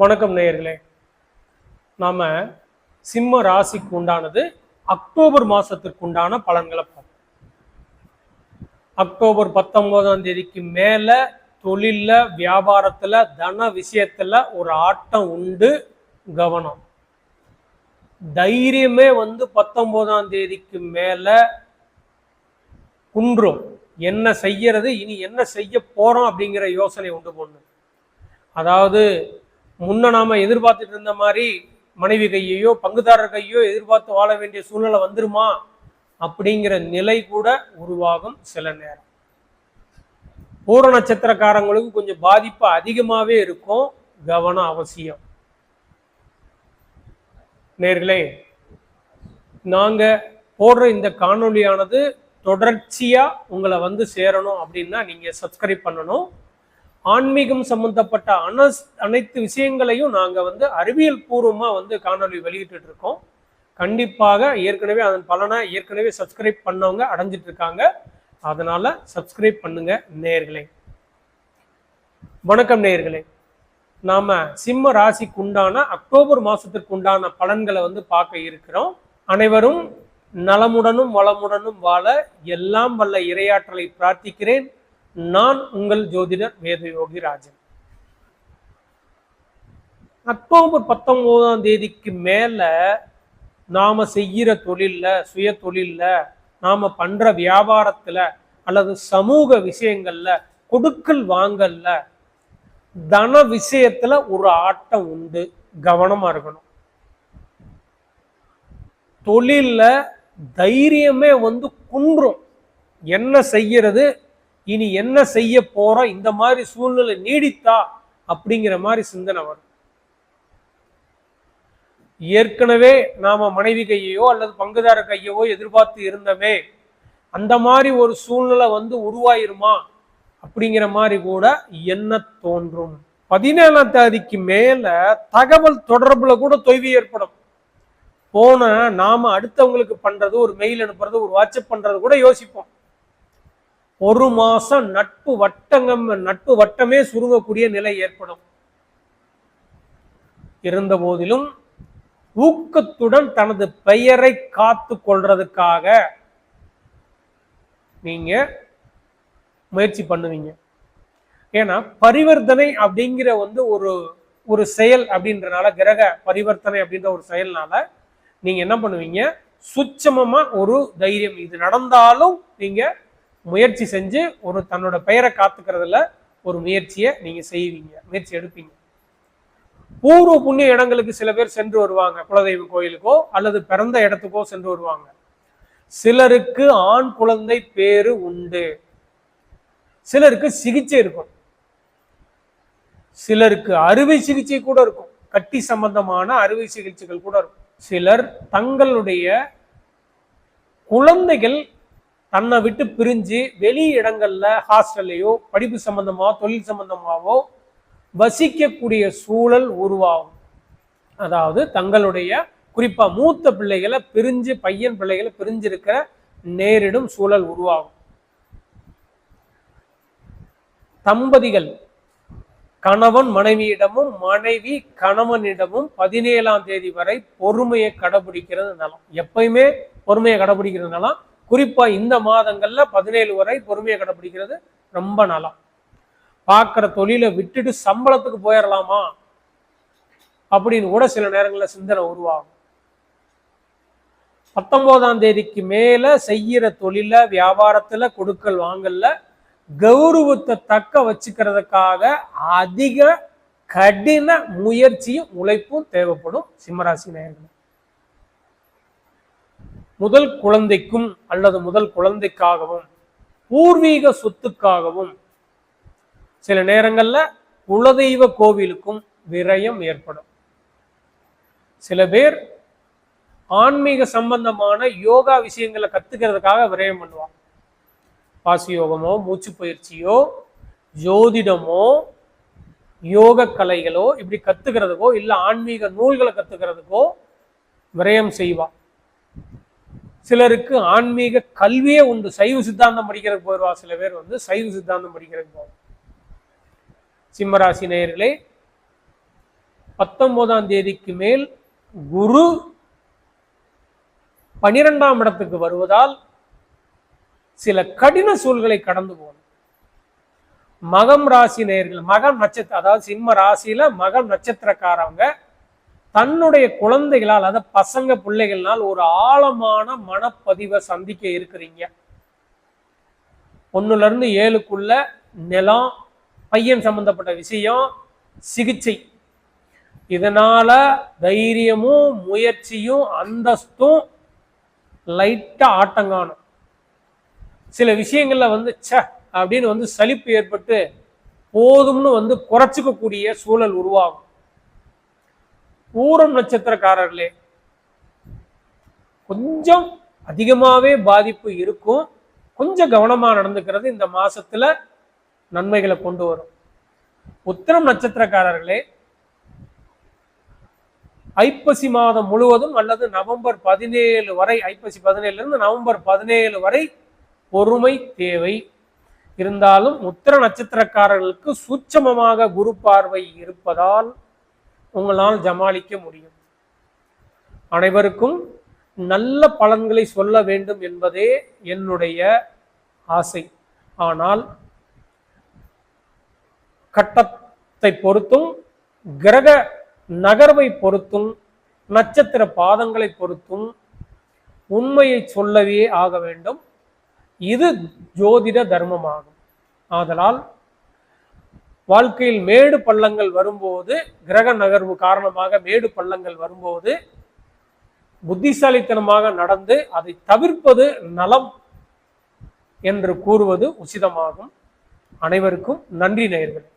வணக்கம் நேயர்களே. நாம சிம்ம ராசிக்கு உண்டானது அக்டோபர் மாசத்திற்கு உண்டான பலன்களை பார்ப்போம். அக்டோபர் பத்தொன்பதாம் தேதிக்கு மேல தொழில்ல வியாபாரத்துல தன விஷயத்துல ஒரு ஆட்டம் உண்டு கவனம். தைரியமே வந்து பத்தொன்பதாம் தேதிக்கு மேல குன்றும். என்ன செய்யறது இனி என்ன செய்ய போறோம் அப்படிங்கிற யோசனை உண்டு பொண்ணு. அதாவது முன்ன நாம எதிர்பார்த்துட்டு இருந்த மாதிரி மனைவி கையையோ பங்குதாரர் கையோ எதிர்பார்த்து வாழ வேண்டிய சூழ்நிலை வந்துருமா? அப்படிங்கிற நிலை கூட உருவாகும் சில நேரம். பூர நட்சத்திரக்காரங்களுக்கு கொஞ்சம் பாதிப்பு அதிகமாகவே இருக்கும். கவனம் அவசியம். நேர்களே நாங்கள் போடுற இந்த காணொளியானது தொடர்ச்சியாக உங்களை வந்து சேரணும் அப்படின்னா நீங்கள் சப்ஸ்கிரைப் பண்ணணும். ஆன்மீகம் சம்பந்தப்பட்ட அனஸ் அனைத்து விஷயங்களையும் நாங்கள் வந்து அறிவியல் பூர்வமாக வந்து காணொளி வெளியிட்டு இருக்கோம் கண்டிப்பாக ஏற்கனவே அதன் பலனை ஏற்கனவே சப்ஸ்கிரைப் பண்ணவங்க அடைஞ்சிட்டு இருக்காங்க அதனால சப்ஸ்கிரைப் பண்ணுங்க நேர்களே வணக்கம் நேர்களே நாம சிம்ம ராசிக்கு உண்டான அக்டோபர் மாசத்திற்கு உண்டான பலன்களை வந்து பார்க்க இருக்கிறோம். அனைவரும் நலமுடனும் வளமுடனும் வாழ எல்லாம் வல்ல இரையாற்றலை பிரார்த்திக்கிறேன். நான் உங்கள் ஜோதிடர் வேதயோகி ராஜன். அக்டோபர் பத்தொன்பதாம் தேதிக்கு மேல நாம செய்கிற தொழில்ல சுய தொழில்ல நாம பண்ற வியாபாரத்துல அல்லது சமூக விஷயங்கள்ல கொடுக்கல் வாங்கல்ல தன விஷயத்துல ஒரு ஆட்டம் உண்டு. கவனமா இருக்கணும். தொழிலில் தைரியமே வந்து குன்றும். என்ன செய்யறது? இனி என்ன செய்ய போறோம் இந்த மாதிரி சூழ்நிலை நீடித்தா அப்படிங்கிற மாதிரி சிந்தனை வரும். ஏற்கனவே நாம மனைவி கையையோ அல்லது பங்குதார கையவோ எதிர்பார்த்து இருந்தமே அந்த மாதிரி ஒரு சூழ்நிலை வந்து உருவாயிருமா? அப்படிங்கிற மாதிரி கூட என்ன தோன்றும்? பதினேழாம் தேதிக்கு மேல தகவல் தொடர்புல கூட தொய்வு ஏற்படும். போன நாம அடுத்தவங்களுக்கு பண்றது ஒரு மெயில் அனுப்புறது ஒரு வாட்ஸ்அப் பண்றது கூட யோசிப்போம். ஒரு மாசம் நட்பு வட்டங்கம் நட்பு வட்டமே சுருங்கக்கூடிய நிலை ஏற்படும். இருந்த போதிலும் ஊக்கத்துடன் தனது பெயரை காத்து கொள்றதுக்காக நீங்க முயற்சி பண்ணுவீங்க. ஏன்னா பரிவர்த்தனை அப்படிங்கிற வந்து ஒரு ஒரு செயல் அப்படின்றனால கிரக பரிவர்த்தனை அப்படின்ற ஒரு செயல்னால நீங்க என்ன பண்ணுவீங்க? சுச்சமமா ஒரு தைரியம். இது நடந்தாலும் நீங்க முயற்சி செஞ்சு ஒரு தன்னோட பெயரை காத்துக்கிறதுல ஒரு முயற்சியை நீங்க செய்வீங்க முயற்சி எடுப்பீங்க. பூர்வ புண்ணிய இடங்களுக்கு சில பேர் சென்று வருவாங்க குலதெய்வ கோயிலுக்கோ அல்லது பிறந்த இடத்துக்கோ சென்று வருவாங்க. சிலருக்கு ஆண் குழந்தை பேரு உண்டு. சிலருக்கு சிகிச்சை இருக்கும். சிலருக்கு அறுவை சிகிச்சை கூட இருக்கும். கட்டி சம்பந்தமான அறுவை சிகிச்சைகள் கூட இருக்கும். சிலர் தங்களுடைய குழந்தைகள் தன்னை விட்டு பிரிஞ்சு வெளி இடங்கள்ல ஹாஸ்டல்லையோ படிப்பு சம்பந்தமாவோ தொழில் சம்பந்தமாவோ வசிக்கக்கூடிய சூழல் உருவாகும். அதாவது தங்களுடைய குறிப்பா மூத்த பிள்ளைகளை பிரிஞ்சு பையன் பிள்ளைகளை பிரிஞ்சிருக்கிற நேரிடும் சூழல் உருவாகும். தம்பதிகள் கணவன் மனைவியிடமும் மனைவி கணவனிடமும் பதினேழாம் தேதி வரை பொறுமையை கடைபிடிக்கிறது நலம். எப்பயுமே பொறுமையை கடைபிடிக்கிறது நலம். குறிப்பாக இந்த மாதங்களில் பதினேழு வரை பொறுமையை கடைப்பிடிக்கிறது ரொம்ப நலம் பார்க்குற தொழிலை விட்டுட்டு சம்பளத்துக்கு போயிடலாமா அப்படின்னு கூட சில நேரங்களில் சிந்தனை உருவாகும். பத்தொன்பதாம் தேதிக்கு மேலே செய்கிற தொழில வியாபாரத்தில் கொடுக்கல் வாங்கல கௌரவத்தை தக்க வச்சுக்கிறதுக்காக அதிக கடின முயற்சியும் உழைப்பும் தேவைப்படும் சிம்மராசி நேயர்கள். முதல் குழந்தைக்கும் அல்லது முதல் குழந்தைக்காகவும் பூர்வீக சொத்துக்காகவும் சில நேரங்கள்ல குலதெய்வ கோவிலுக்கும் விரயம் ஏற்படும். சில பேர் ஆன்மீக சம்பந்தமான யோகா விஷயங்களை கத்துக்கிறதுக்காக விரயம் பண்ணுவாங்க. பாசி யோகமோ மூச்சு பயிற்சியோ ஜோதிடமோ யோக கலைகளோ இப்படி கத்துக்கிறதுக்கோ இல்லை ஆன்மீக நூல்களை கத்துக்கிறதுக்கோ விரயம் செய்வான் சிலருக்கு ஆன்மீக கல்வியே உண்டு. சைவ சித்தாந்தம் படிக்கிறதுக்கு போயிடுவா சில பேர் வந்து சைவ சித்தாந்தம் படிக்கிறதுக்கு போவாங்க. சிம்மராசி நேயர்களே பத்தொன்பதாம் தேதிக்கு மேல் குரு பனிரெண்டாம் இடத்துக்கு வருவதால் சில கடின சூழ்களை கடந்து போகணும். மகம் ராசி நேயர்கள் மகம் நட்சத்திரம் அதாவது சிம்ம ராசியில மகம் நட்சத்திரக்காரவங்க தன்னுடைய குழந்தைகளால் அத பசங்க பிள்ளைகள்னால் ஒரு ஆழமான மனப்பதிவை சந்திக்க இருக்கிறீங்க. ஒன்னுல இருந்து ஏழுக்குள்ள நிலம் பையன் சம்பந்தப்பட்ட விஷயம் சிகிச்சை. இதனால தைரியமும் முயற்சியும் அந்தஸ்தும் லைட்டா ஆட்டங்காணும். சில விஷயங்கள்ல வந்து ச்ச! அப்படின்னு வந்து சலிப்பு ஏற்பட்டு போதும்னு வந்து குறைச்சிக்கக்கூடிய சூழல் உருவாகும். பூரம் நட்சத்திரக்காரர்களே கொஞ்சம் அதிகமாகவே பாதிப்பு இருக்கும். கொஞ்சம் கவனமா நடந்துக்கிறது இந்த மாசத்துல நன்மைகளை கொண்டு வரும். உத்திரம் நட்சத்திரக்காரர்களே ஐப்பசி மாதம் முழுவதும் அல்லது நவம்பர் பதினேழு வரை ஐப்பசி பதினேழுல இருந்து நவம்பர் பதினேழு வரை பொறுமை தேவை. இருந்தாலும் உத்திர நட்சத்திரக்காரர்களுக்கு சூட்சமமாக குரு பார்வை இருப்பதால் உங்களால் ஜமாளிக்க முடியும். அனைவருக்கும் நல்ல பலன்களை சொல்ல வேண்டும் என்பதே என்னுடைய ஆசை. ஆனால் கட்டத்தை பொறுத்தும் கிரக நகர்வை பொறுத்தும் நட்சத்திர பாதங்களை பொறுத்தும் உண்மையை சொல்லவே ஆக வேண்டும். இது ஜோதிட தர்மமாகும். ஆதலால் வாழ்க்கையில் மேடு பள்ளங்கள் வரும்போது கிரக நகர்வு காரணமாக மேடு பள்ளங்கள் வரும்போது புத்திசாலித்தனமாக நடந்து அதை தவிர்ப்பது நலம் என்று கூறுவது உசிதமாகும். அனைவருக்கும் நன்றி நேயர்களே.